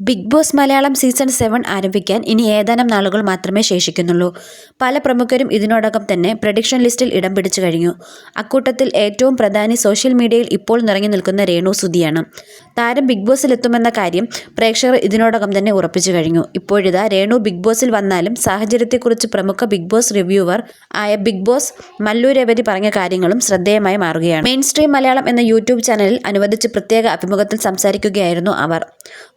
Bigg Boss Malayalam season seven ആരംഭിക്കാൻ ഇനി ഏതാനും നാളുകൾ മാത്രമേ ശേഷിക്കുന്നുള്ളൂ. പല പ്രമുഖരും ഇതിനോടകം തന്നെ പ്രഡിക്ഷൻ ലിസ്റ്റിൽ ഇടം പിടിച്ചു കഴിഞ്ഞു. അക്കൂട്ടത്തിൽ ഏറ്റവും പ്രധാനി സോഷ്യൽ മീഡിയയിൽ ഇപ്പോൾ നിറഞ്ഞു നിൽക്കുന്ന രേണു സുധിയാണ്. താരം ബിഗ് ബോസിൽ എത്തുമെന്ന കാര്യം പ്രേക്ഷകർ ഇതിനോടകം തന്നെ ഉറപ്പിച്ചു കഴിഞ്ഞു. ഇപ്പോഴിതാ രേണു ബിഗ് ബോസിൽ വന്നാലും സാഹചര്യത്തെക്കുറിച്ച് പ്രമുഖ ബിഗ് ബോസ് റിവ്യൂവർ ആയ ബിഗ് ബോസ് മല്ലു രവതി പറഞ്ഞ കാര്യങ്ങളും ശ്രദ്ധേയമായി മാറുകയാണ്. മെയിൻ സ്ട്രീം മലയാളം എന്ന യൂട്യൂബ് ചാനലിൽ അനുവദിച്ച് പ്രത്യേക അഭിമുഖത്തിൽ സംസാരിക്കുകയായിരുന്നു അവർ.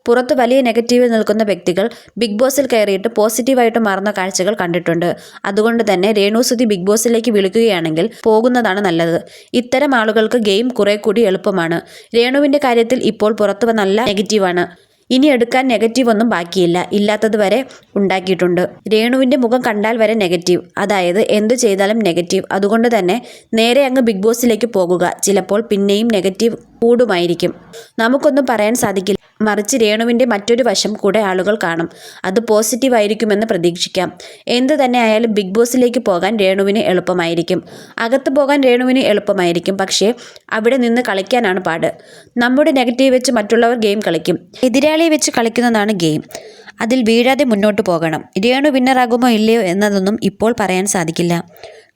പുറത്ത് വലിയ നെഗറ്റീവിൽ നിൽക്കുന്ന വ്യക്തികൾ ബിഗ് ബോസിൽ കയറിയിട്ട് പോസിറ്റീവായിട്ട് മാറുന്ന കാഴ്ചകൾ കണ്ടിട്ടുണ്ട്. അതുകൊണ്ട് തന്നെ രേണുസുതി ബിഗ് ബോസിലേക്ക് വിളിക്കുകയാണെങ്കിൽ പോകുന്നതാണ് നല്ലത്. ഇത്തരം ആളുകൾക്ക് ഗെയിം കുറെ കൂടി എളുപ്പമാണ്. രേണുവിന്റെ കാര്യത്തിൽ ഇപ്പോൾ പുറത്തു നല്ല നെഗറ്റീവാണ്. ഇനി എടുക്കാൻ നെഗറ്റീവ് ഒന്നും ബാക്കിയില്ല. ഇല്ലാത്തത് വരെ ഉണ്ടാക്കിയിട്ടുണ്ട്. രേണുവിന്റെ മുഖം കണ്ടാൽ വരെ നെഗറ്റീവ്. അതായത് എന്തു ചെയ്താലും നെഗറ്റീവ്. അതുകൊണ്ട് തന്നെ നേരെ അങ്ങ് ബിഗ് ബോസിലേക്ക് പോകുക. ചിലപ്പോൾ പിന്നെയും നെഗറ്റീവ് കൂടുമായിരിക്കും. നമുക്കൊന്നും പറയാൻ സാധിക്കില്ല. മറിച്ച് രേണുവിന്റെ മറ്റൊരു വശം കൂടെ ആളുകൾ കാണും. അത് പോസിറ്റീവ് ആയിരിക്കുമെന്ന് പ്രതീക്ഷിക്കാം. എന്ത് തന്നെ ആയാലും ബിഗ് ബോസിലേക്ക് പോകാൻ രേണുവിന് എളുപ്പമായിരിക്കും. അകത്ത് പോകാൻ രേണുവിന് എളുപ്പമായിരിക്കും. പക്ഷേ അവിടെ നിന്ന് കളിക്കാനാണ് പാട്. നമ്മുടെ നെഗറ്റീവ് വെച്ച് മറ്റുള്ളവർ ഗെയിം കളിക്കും. എതിരാളിയെ വെച്ച് കളിക്കുന്നതാണ് ഗെയിം. അതിൽ വീഴാതെ മുന്നോട്ട് പോകണം. രേണു വിന്നറാകുമോ ഇല്ലയോ എന്നതൊന്നും ഇപ്പോൾ പറയാൻ സാധിക്കില്ല.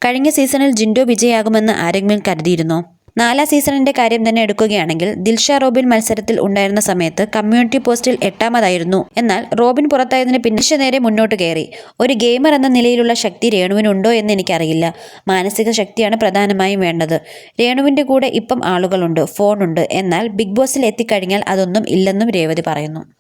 കഴിഞ്ഞ സീസണിൽ ജിൻഡോ വിജയാകുമെന്ന് ആരെങ്കിലും കരുതിയിരുന്നോ? നാലാം സീസണിന്റെ കാര്യം തന്നെ എടുക്കുകയാണെങ്കിൽ ദിൽഷ റോബിൻ മത്സരത്തിൽ ഉണ്ടായിരുന്ന സമയത്ത് കമ്മ്യൂണിറ്റി പോസ്റ്റിൽ എട്ടാമതായിരുന്നു. എന്നാൽ റോബിൻ പുറത്തായതിന് പിന്നെ നേരെ മുന്നോട്ട് കയറി. ഒരു ഗെയിമർ എന്ന നിലയിലുള്ള ശക്തി രേണുവിനുണ്ടോ എന്ന് എനിക്കറിയില്ല. മാനസിക ശക്തിയാണ് പ്രധാനമായും വേണ്ടത്. രേണുവിന്റെ കൂടെ ഇപ്പം ആളുകളുണ്ട് ഫോണുണ്ട്. എന്നാൽ ബിഗ് ബോസിൽ എത്തിക്കഴിഞ്ഞാൽ അതൊന്നും ഇല്ലെന്നും രേവതി പറയുന്നു.